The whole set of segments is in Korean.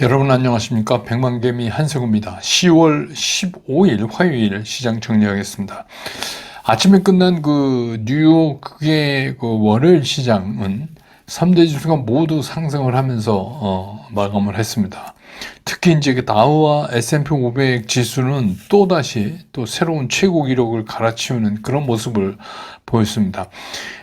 여러분 안녕하십니까? 백만개미 한세구입니다. 10월 15일 화요일 시장 정리하겠습니다. 아침에 끝난 그 뉴욕의 그 월요일 시장은 3대 지수가 모두 상승을 하면서 어, 마감을 했습니다 특히 이제 그 다우와 S&P 500 지수는 또다시 또 새로운 최고 기록을 갈아치우는 그런 모습을 보였습니다.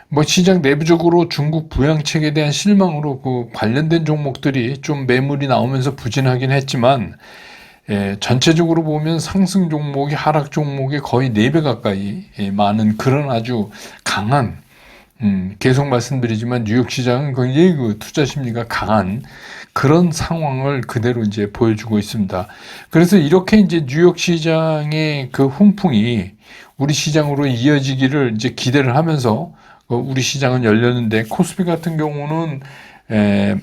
뭐 시장 내부적으로 중국 부양책에 대한 실망으로 그 관련된 종목들이 좀 매물이 나오면서 부진하긴 했지만 예, 전체적으로 보면 상승 종목이 하락 종목의 거의 4배 가까이 예, 많은 그런 아주 강한 음, 계속 말씀드리지만 뉴욕 시장은 굉장히 그 투자 심리가 강한 그런 상황을 그대로 이제 보여주고 있습니다. 그래서 이렇게 이제 뉴욕 시장의 그 훈풍이 우리 시장으로 이어지기를 이제 기대를 하면서 어, 우리 시장은 열렸는데 코스피 같은 경우는 에,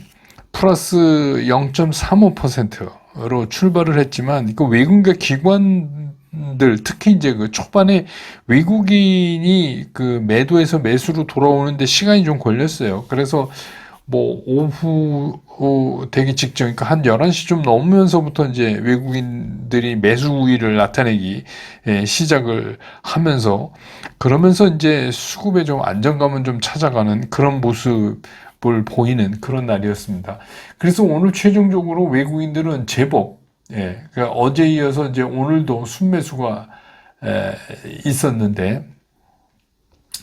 플러스 0.35%로 출발을 했지만 그 외국계 기관들 특히 이제 그 초반에 외국인이 그 매도에서 매수로 돌아오는데 시간이 좀 걸렸어요. 그래서 뭐 오후 어, 되기 직전, 그러니까 한 11시 좀 넘으면서부터 이제 외국인들이 매수 우위를 나타내기 예, 시작을 하면서 그러면서 이제 수급에 좀 안정감은 좀 찾아가는 그런 모습을 보이는 그런 날이었습니다. 그래서 오늘 최종적으로 외국인들은 제법 예, 그러니까 어제 이어서 이제 오늘도 순매수가 에, 있었는데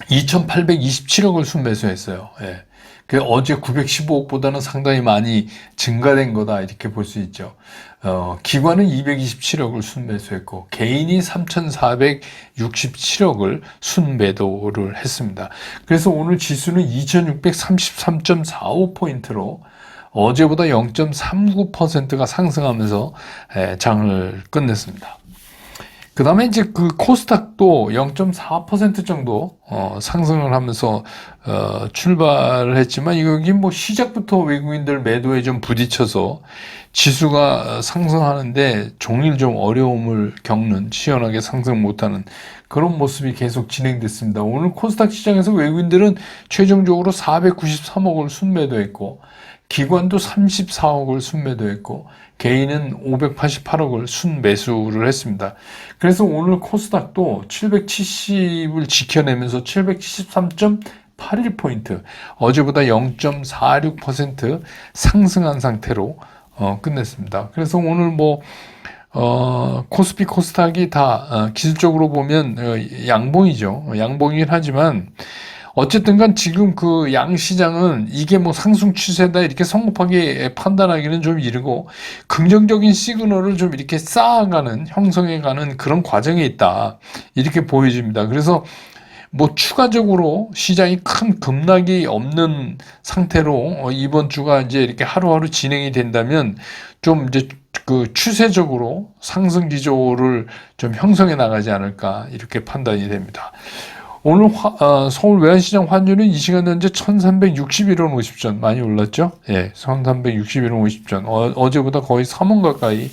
2,827억을 순매수했어요. 예. 그 어제 915억보다는 상당히 많이 증가된 거다 이렇게 볼 수 있죠. 어, 기관은 227억을 순매수했고 개인이 3,467억을 순매도를 했습니다. 그래서 오늘 지수는 2,633.45 포인트로 어제보다 0.39%가 상승하면서 장을 끝냈습니다. 그 다음에 이제 그 코스닥도 0.4% 정도 어, 상승을 하면서 어, 출발을 했지만 여기 뭐 시작부터 외국인들 매도에 좀 부딪혀서 지수가 상승하는데 종일 좀 어려움을 겪는 시원하게 상승 못하는 그런 모습이 계속 진행됐습니다. 오늘 코스닥 시장에서 외국인들은 최종적으로 493억을 순매도했고 기관도 34억을 순매도했고 개인은 588억을 순매수를 했습니다. 그래서 오늘 코스닥도 770을 지켜내면서 773.81포인트 어제보다 0.46% 상승한 상태로 어, 끝냈습니다. 그래서 오늘 뭐 어, 코스피 코스닥이 다 어, 기술적으로 보면 어, 양봉이죠. 양봉이긴 하지만 어쨌든 간 지금 그 양 시장은 이게 뭐 상승 추세다 이렇게 성급하게 판단하기는 좀 이르고 긍정적인 시그널을 좀 이렇게 쌓아가는 형성해가는 그런 과정에 있다 이렇게 보여집니다. 그래서 뭐 추가적으로 시장이 큰 급락이 없는 상태로 어, 이번 주가 이제 이렇게 하루하루 진행이 된다면 좀 이제 그 추세적으로 상승 기조를 좀 형성해 나가지 않을까 이렇게 판단이 됩니다. 오늘 화, 어, 서울 외환시장 환율은 이 시간 현재 1361원 50전 많이 올랐죠? 예, 1361원 50전 어, 제보다 거의 3원 가까이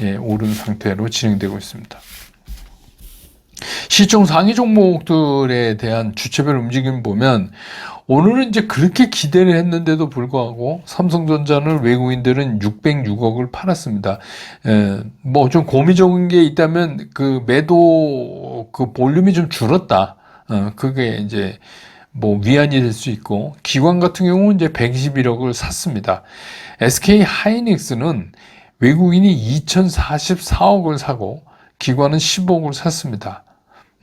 예, 오른 상태로 진행되고 있습니다. 시총 상위 종목들에 대한 주체별 움직임 보면 오늘은 이제 그렇게 기대를 했는데도 불구하고 삼성전자는 외국인들은 606억을 팔았습니다. 뭐 좀 고미적인 게 있다면 그 매도 그 볼륨이 좀 줄었다. 어, 그게 이제 뭐 위안이 될 수 있고 기관 같은 경우는 이제 121억을 샀습니다. SK 하이닉스는 외국인이 2,044억을 사고 기관은 10억을 샀습니다.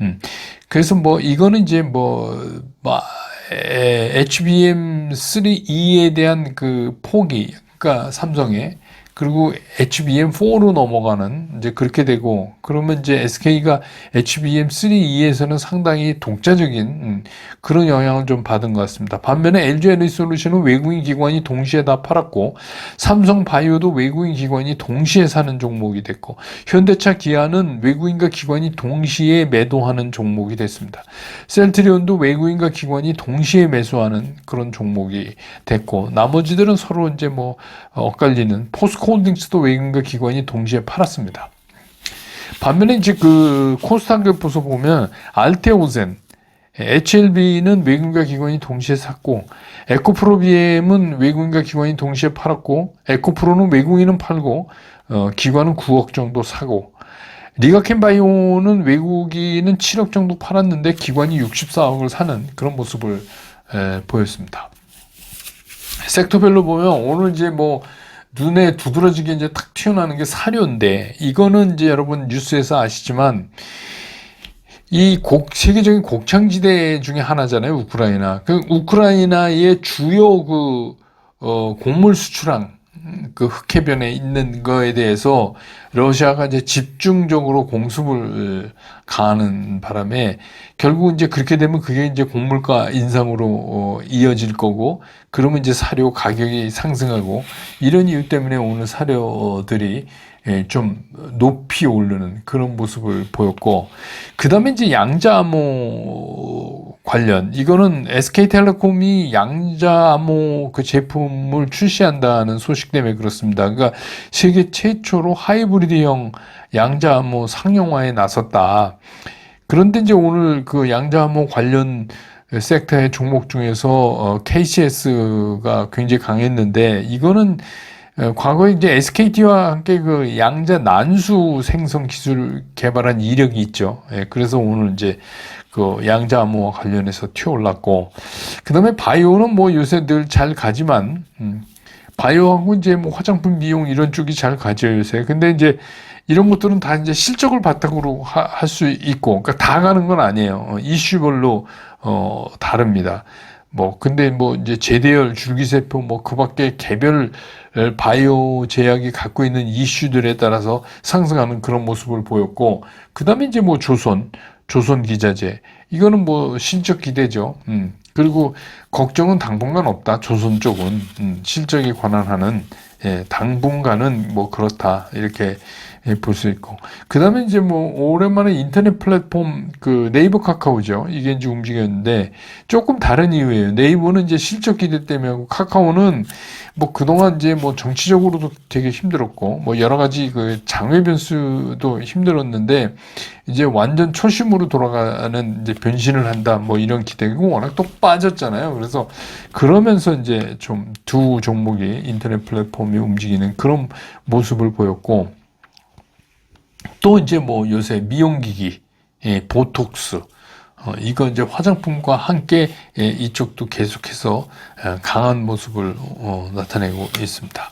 음. 그래서 뭐 이거는 이제 뭐, 뭐 HBM3E에 대한 그 포기, 그러니까 삼성의 그리고 HBM4로 넘어가는 이제 그렇게 되고 그러면 이제 SK가 HBM3E에서는 상당히 독자적인 음, 그런 영향을 좀 받은 것 같습니다. 반면에 LG 에너지솔루션은 외국인 기관이 동시에 다 팔았고 삼성 바이오도 외국인 기관이 동시에 사는 종목이 됐고 현대차 기아는 외국인과 기관이 동시에 매도하는 종목이 됐습니다. 셀트리온도 외국인과 기관이 동시에 매수하는 그런 종목이 됐고 나머지들은 서로 이제 뭐 엇갈리는 포스코 홀딩스도 외국인과 기관이 동시에 팔았습니다. 반면에 이제 그 코스닥을 보서 보면 알테오젠, HLB는 외국인과 기관이 동시에 샀고 에코프로비엠은 외국인과 기관이 동시에 팔았고 에코프로는 외국인은 팔고 어, 기관은 9억 정도 사고 리가켄 바이오는 외국인은 7억 정도 팔았는데 기관이 64억을 사는 그런 모습을 에, 보였습니다. 섹터별로 보면 오늘 이제 뭐 눈에 두드러지게 이제 탁 튀어나오는 게 사료인데 이거는 이제 여러분 뉴스에서 아시지만 이 곡, 세계적인 곡창지대 중에 하나잖아요, 우크라이나. 그 우크라이나의 주요 그, 어, 곡물 수출항, 그 흑해변에 있는 거에 대해서 러시아가 이제 집중적으로 공습을 가하는 바람에 결국 이제 그렇게 되면 그게 이제 곡물가 인상으로 어, 이어질 거고 그러면 이제 사료 가격이 상승하고 이런 이유 때문에 오늘 사료들이 예, 좀 높이 오르는 그런 모습을 보였고 그 다음에 이제 양자암호 관련 이거는 SK텔레콤이 양자암호 그 제품을 출시한다는 소식 때문에 그렇습니다. 그러니까 세계 최초로 하이브리드형 양자암호 상용화에 나섰다. 그런데 이제 오늘 그 양자암호 관련 섹터의 종목 중에서 어, KCS가 굉장히 강했는데 이거는 어, 과거에 이제 SKT와 함께 그 양자 난수 생성 기술 개발한 이력이 있죠. 예, 그래서 오늘 이제 그 양자 암호와 관련해서 튀어올랐고, 그 다음에 바이오는 뭐 요새 늘 잘 가지만, 음, 바이오하고 이제 뭐 화장품 미용 이런 쪽이 잘 가죠 요새. 근데 이제 이런 것들은 다 이제 실적을 바탕으로 할 수 있고, 그러니까 다 가는 건 아니에요. 어, 이슈별로 어 다릅니다. 뭐 근데 뭐 이제 제대열 줄기세포 뭐 그밖에 개별 바이오 제약이 갖고 있는 이슈들에 따라서 상승하는 그런 모습을 보였고 그다음에 이제 뭐 조선 조선 기자재 이거는 뭐 신적 기대죠. 음. 그리고 걱정은 당분간 없다. 조선 쪽은. 음, 실적에 관한 하는 예, 당분간은 뭐 그렇다. 이렇게 예, 볼 수 있고. 그 다음에 이제 뭐 오랜만에 인터넷 플랫폼 그 네이버 카카오죠. 이게 이제 움직였는데 조금 다른 이유예요. 네이버는 이제 실적 기대 때문에 하고 카카오는 뭐 그동안 이제 뭐 정치적으로도 되게 힘들었고 뭐 여러 가지 그 장외 변수도 힘들었는데 이제 완전 초심으로 돌아가는 이제 변신을 한다 뭐 이런 기대고 워낙 또 빠졌잖아요. 그래서 그러면서 이제 좀 두 종목이 인터넷 플랫폼이 움직이는 그런 모습을 보였고 또 이제 뭐 요새 미용기기, 예, 보톡스, 어, 이거 이제 화장품과 함께 예, 이쪽도 계속해서 예, 강한 모습을 어, 나타내고 있습니다.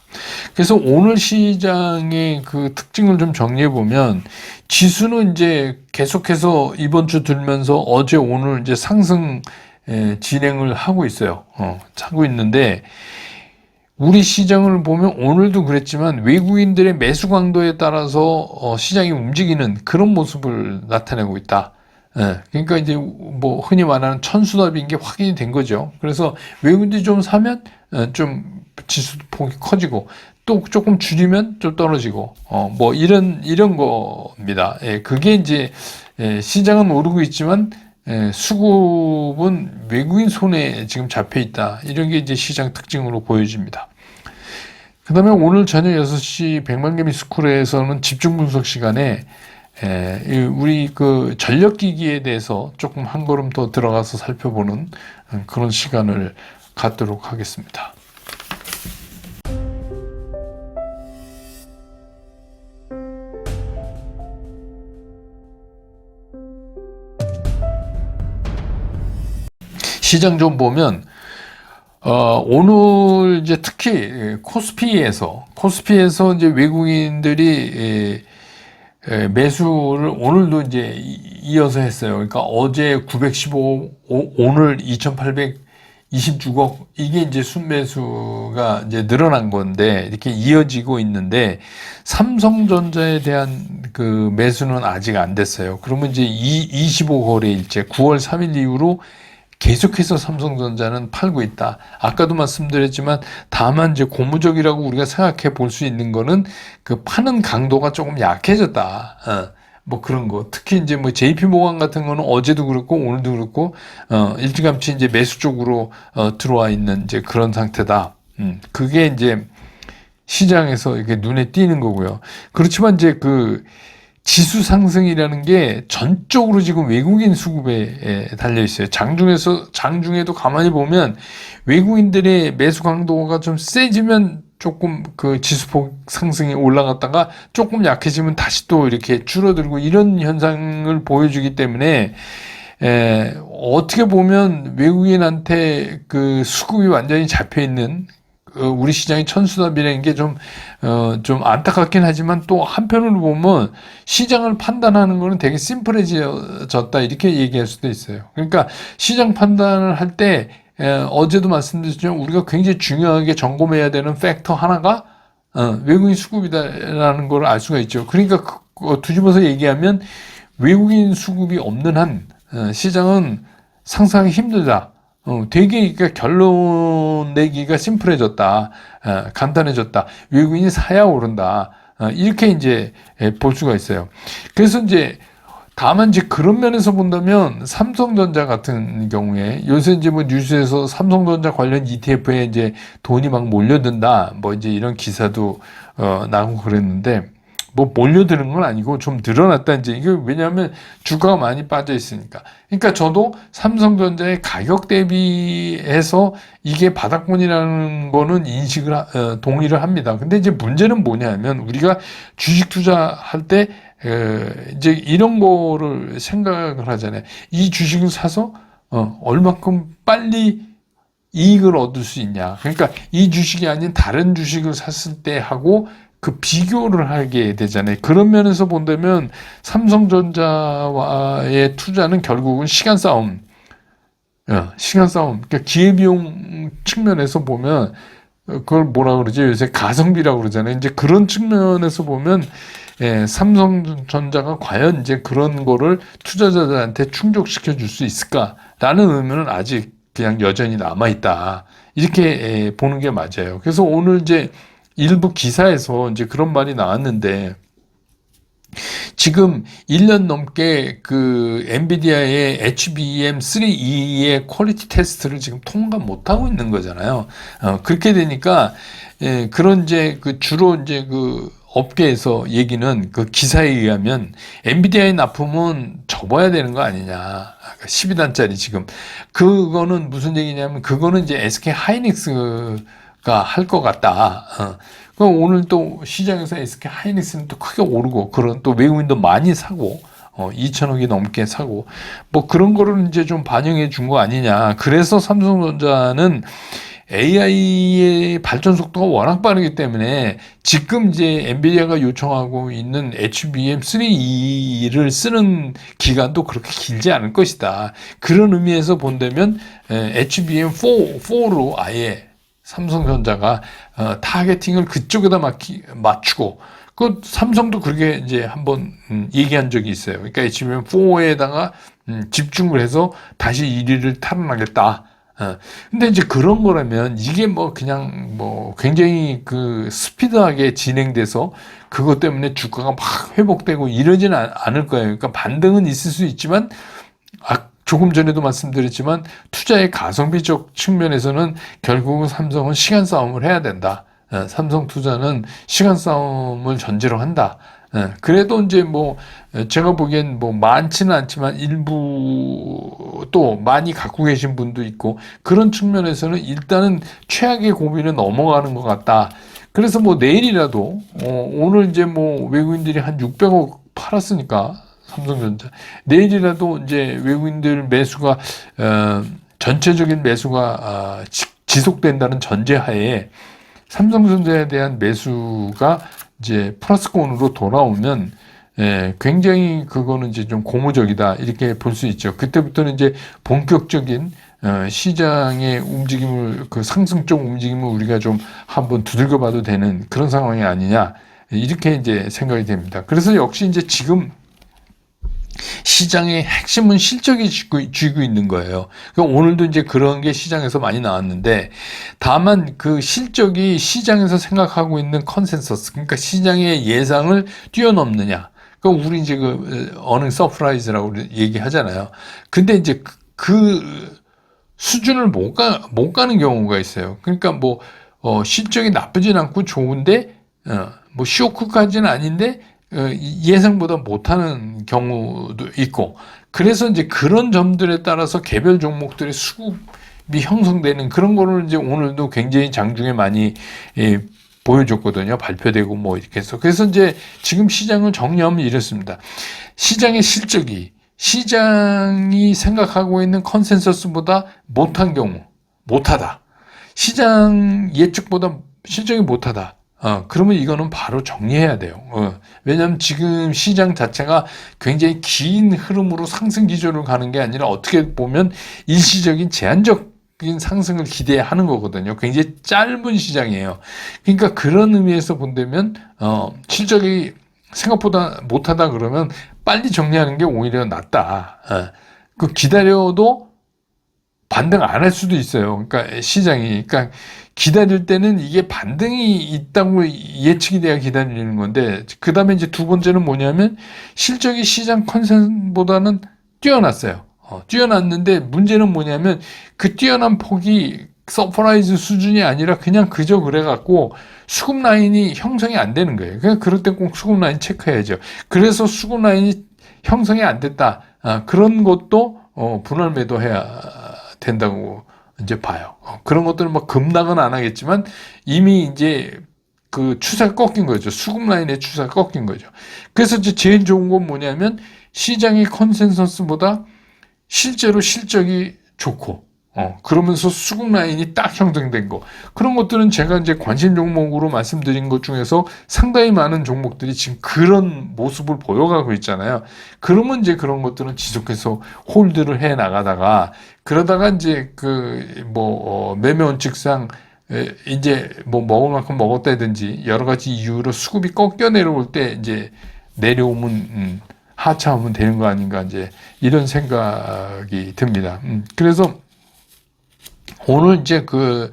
그래서 오늘 시장의 그 특징을 좀 정리해 보면 지수는 이제 계속해서 이번 주 들면서 어제 오늘 이제 상승 예, 진행을 하고 있어요. 어, 하고 있는데 우리 시장을 보면 오늘도 그랬지만 외국인들의 매수 강도에 따라서 어, 시장이 움직이는 그런 모습을 나타내고 있다. 예, 그러니까 이제 뭐 흔히 말하는 천수답인 게 확인이 된 거죠. 그래서 외국인들이 좀 사면 어, 좀 지수 폭이 커지고 또 조금 줄이면 좀 떨어지고 어, 뭐 이런 이런 겁니다. 예, 그게 이제 예, 시장은 오르고 있지만 예, 수급은 외국인 손에 지금 잡혀 있다. 이런 게 이제 시장 특징으로 보여집니다. 그 다음에 오늘 저녁 6시 백만개미 스쿨에서는 집중 분석 시간에 에, 우리 그 전력기기에 대해서 조금 한 걸음 더 들어가서 살펴보는 그런 시간을 갖도록 하겠습니다. 시장 좀 보면 어, 오늘 이제 특히 코스피에서 코스피에서 이제 외국인들이 에, 매수를 오늘도 이제 이어서 했어요. 그러니까 어제 915, 오늘 2,826억 이게 이제 순매수가 이제 늘어난 건데 이렇게 이어지고 있는데 삼성전자에 대한 그 매수는 아직 안 됐어요. 그러면 이제 25거래일째 9월 3일 이후로 계속해서 삼성전자는 팔고 있다. 아까도 말씀드렸지만 다만 이제 고무적이라고 우리가 생각해 볼 수 있는 거는 그 파는 강도가 조금 약해졌다. 어. 뭐 그런 거. 특히 이제 뭐 JP 모간 같은 거는 어제도 그렇고 오늘도 그렇고 어 일찌감치 이제 매수 쪽으로 어 들어와 있는 이제 그런 상태다. 음. 그게 이제 시장에서 이게 눈에 띄는 거고요. 그렇지만 이제 그 지수 상승이라는 게 전적으로 지금 외국인 수급에 달려 있어요. 장중에서 장중에도 가만히 보면 외국인들의 매수 강도가 좀 세지면 조금 그 지수폭 상승이 올라갔다가 조금 약해지면 다시 또 이렇게 줄어들고 이런 현상을 보여주기 때문에 에, 어떻게 보면 외국인한테 그 수급이 완전히 잡혀 있는 어, 우리 시장이 천수답이라는 게 좀, 어, 좀 안타깝긴 하지만 또 한편으로 보면 시장을 판단하는 거는 되게 심플해졌다 이렇게 얘기할 수도 있어요. 그러니까 시장 판단을 할 때, 어제도 말씀드렸지만 우리가 굉장히 중요하게 점검해야 되는 팩터 하나가 어, 외국인 수급이다라는 걸 알 수가 있죠. 그러니까 그, 어, 뒤집어서 얘기하면 외국인 수급이 없는 한 어, 시장은 상상하기 힘들다. 어, 되게 그러니까 결론 내기가 심플해졌다, 어, 간단해졌다, 외국인이 사야 오른다, 어, 이렇게 이제 예, 볼 수가 있어요. 그래서 이제 다만 이제 그런 면에서 본다면 삼성전자 같은 경우에 요새 이제 뭐 뉴스에서 삼성전자 관련 ETF에 이제 돈이 막 몰려든다, 뭐 이제 이런 기사도 어, 나오고 그랬는데 뭐 몰려드는 건 아니고 좀 늘어났다 이제 이게 왜냐하면 주가가 많이 빠져 있으니까. 그러니까 저도 삼성전자의 가격 대비해서 이게 바닥권이라는 거는 인식을 어, 동의를 합니다. 근데 이제 문제는 뭐냐면 우리가 주식 투자할 때 에, 이제 이런 거를 생각을 하잖아요. 이 주식을 사서 어, 얼마큼 빨리 이익을 얻을 수 있냐. 그러니까 이 주식이 아닌 다른 주식을 샀을 때 하고 그 비교를 하게 되잖아요. 그런 면에서 본다면 삼성전자와의 투자는 결국은 시간 싸움. 어, 시간 싸움. 그러니까 기회비용 측면에서 보면 그걸 뭐라 그러지? 요새 가성비라고 그러잖아요. 이제 그런 측면에서 보면 예, 삼성전자가 과연 이제 그런 거를 투자자들한테 충족시켜 줄 수 있을까라는 의문은 아직 그냥 여전히 남아 있다. 이렇게 예, 보는 게 맞아요. 그래서 오늘 이제 일부 기사에서 이제 그런 말이 나왔는데 지금 1년 넘게 그 엔비디아의 HBM3E의 퀄리티 테스트를 지금 통과 못 하고 있는 거잖아요. 어, 그렇게 되니까 예, 그런 이제 그 주로 이제 그 업계에서 얘기는 그 기사에 의하면 엔비디아의 납품은 접어야 되는 거 아니냐. 12단짜리 지금. 그거는 무슨 얘기냐면 그거는 이제 SK 하이닉스 할것 같다. 어. 그럼 오늘 또 시장에서 SK 하이닉스는 또 크게 오르고 그런 또 외국인도 많이 사고 어, 2천억이 넘게 사고 뭐 그런 거를 이제 좀 반영해 준 거 아니냐. 그래서 삼성전자는 AI의 발전 속도가 워낙 빠르기 때문에 지금 이제 엔비디아가 요청하고 있는 HBM3E를 쓰는 기간도 그렇게 길지 않을 것이다. 그런 의미에서 본다면 HBM4, 4로 아예 삼성전자가 어, 타겟팅을 그쪽에다 맞기, 맞추고 그 삼성도 그렇게 이제 한번 음, 얘기한 적이 있어요. 그러니까 HBM4에다가 음, 집중을 해서 다시 1위를 탈환하겠다. 어. 근데 이제 그런 거라면 이게 뭐 그냥 뭐 굉장히 그 스피드하게 진행돼서 그것 때문에 주가가 막 회복되고 이러지는 않을 거예요. 그러니까 반등은 있을 수 있지만 아, 조금 전에도 말씀드렸지만 투자의 가성비적 측면에서는 결국은 삼성은 시간 싸움을 해야 된다. 어, 삼성 투자는 시간 싸움을 전제로 한다. 어, 그래도 이제 뭐 제가 보기엔 뭐 많지는 않지만 일부 또 많이 갖고 계신 분도 있고 그런 측면에서는 일단은 최악의 고비는 넘어가는 것 같다. 그래서 뭐 내일이라도 어, 오늘 이제 뭐 외국인들이 한 600억 팔았으니까 삼성전자. 내일이라도 이제 외국인들 매수가 어, 전체적인 매수가 어, 지속된다는 전제하에 삼성전자에 대한 매수가 이제 플러스권으로 돌아오면 예, 굉장히 그거는 이제 좀 고무적이다 이렇게 볼 수 있죠. 그때부터는 이제 본격적인 어, 시장의 움직임을 그 상승적 움직임을 우리가 좀 한번 두들겨 봐도 되는 그런 상황이 아니냐 이렇게 이제 생각이 됩니다. 그래서 역시 이제 지금 시장의 핵심은 실적이 쥐고, 쥐고 있는 거예요. 그러니까 오늘도 이제 그런 게 시장에서 많이 나왔는데, 다만 그 실적이 시장에서 생각하고 있는 컨센서스, 그러니까 시장의 예상을 뛰어넘느냐. 그러니까 우리 이제 그 어닝 서프라이즈라고 얘기하잖아요. 근데 이제 그, 그 수준을 못 가, 못 가는 경우가 있어요. 그러니까 뭐, 어, 실적이 나쁘진 않고 좋은데, 어, 뭐 쇼크까지는 아닌데, 어, 예상보다 못하는 경우도 있고 그래서 이제 그런 점들에 따라서 개별 종목들의 수급이 형성되는 그런 거를 이제 오늘도 굉장히 장중에 많이 예, 보여줬거든요. 발표되고 뭐 이렇게 해서. 그래서 이제 지금 시장을 정리하면 이렇습니다. 시장의 실적이 시장이 생각하고 있는 컨센서스보다 못한 경우, 못하다. 시장 예측보다 실적이 못하다. 어, 그러면 이거는 바로 정리해야 돼요. 어, 왜냐하면 지금 시장 자체가 굉장히 긴 흐름으로 상승 기조를 가는 게 아니라 어떻게 보면 일시적인 제한적인 상승을 기대하는 거거든요. 굉장히 짧은 시장이에요. 그러니까 그런 의미에서 본다면 어, 실적이 생각보다 못하다 그러면 빨리 정리하는 게 오히려 낫다. 어, 그 기다려도 반등 안 할 수도 있어요. 그러니까 시장이 그러니까 기다릴 때는 이게 반등이 있다고 예측이 돼야 기다리는 건데 그 다음에 이제 두 번째는 뭐냐면 실적이 시장 컨센보다는 뛰어났어요. 어, 뛰어났는데 문제는 뭐냐면 그 뛰어난 폭이 서프라이즈 수준이 아니라 그냥 그저 그래갖고 수급 라인이 형성이 안 되는 거예요. 그냥 그럴 때 꼭 수급 라인 체크해야죠. 그래서 수급 라인이 형성이 안 됐다. 아, 그런 것도 어, 분할 매도해야 된다고 이제 봐요. 어, 그런 것들은 뭐 급락은 안 하겠지만 이미 이제 그 추세가 꺾인 거죠. 수급 라인의 추세가 꺾인 거죠. 그래서 이제 제일 좋은 건 뭐냐면 시장의 컨센서스보다 실제로 실적이 좋고 어, 그러면서 수급 라인이 딱 형성된 거. 그런 것들은 제가 이제 관심 종목으로 말씀드린 것 중에서 상당히 많은 종목들이 지금 그런 모습을 보여가고 있잖아요. 그러면 이제 그런 것들은 지속해서 홀드를 해 나가다가 그러다가 이제 그뭐 어, 매매 원칙상 에, 이제 뭐 먹을 만큼 먹었다든지 여러 가지 이유로 수급이 꺾여 내려올 때 이제 내려오면 음, 하차하면 되는 거 아닌가 이제 이런 생각이 듭니다. 음, 그래서 오늘 이제 그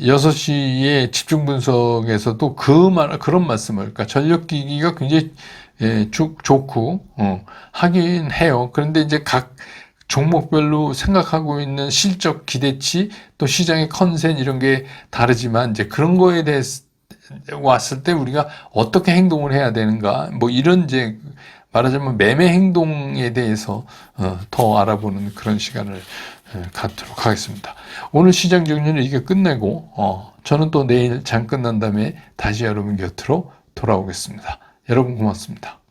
6시에 집중 분석에서도 그 말, 그런 말씀을, 그러니까 전력기기가 굉장히 예, 좋, 좋고, 어, 하긴 해요. 그런데 이제 각 종목별로 생각하고 있는 실적 기대치, 또 시장의 컨센 이런 게 다르지만, 이제 그런 거에 대해서 왔을 때 우리가 어떻게 행동을 해야 되는가, 뭐 이런 이제 말하자면 매매 행동에 대해서 어, 더 알아보는 그런 시간을 어, 갖도록 하겠습니다. 오늘 시장 정리는 이게 끝내고 어, 저는 또 내일 장 끝난 다음에 다시 여러분 곁으로 돌아오겠습니다. 여러분 고맙습니다.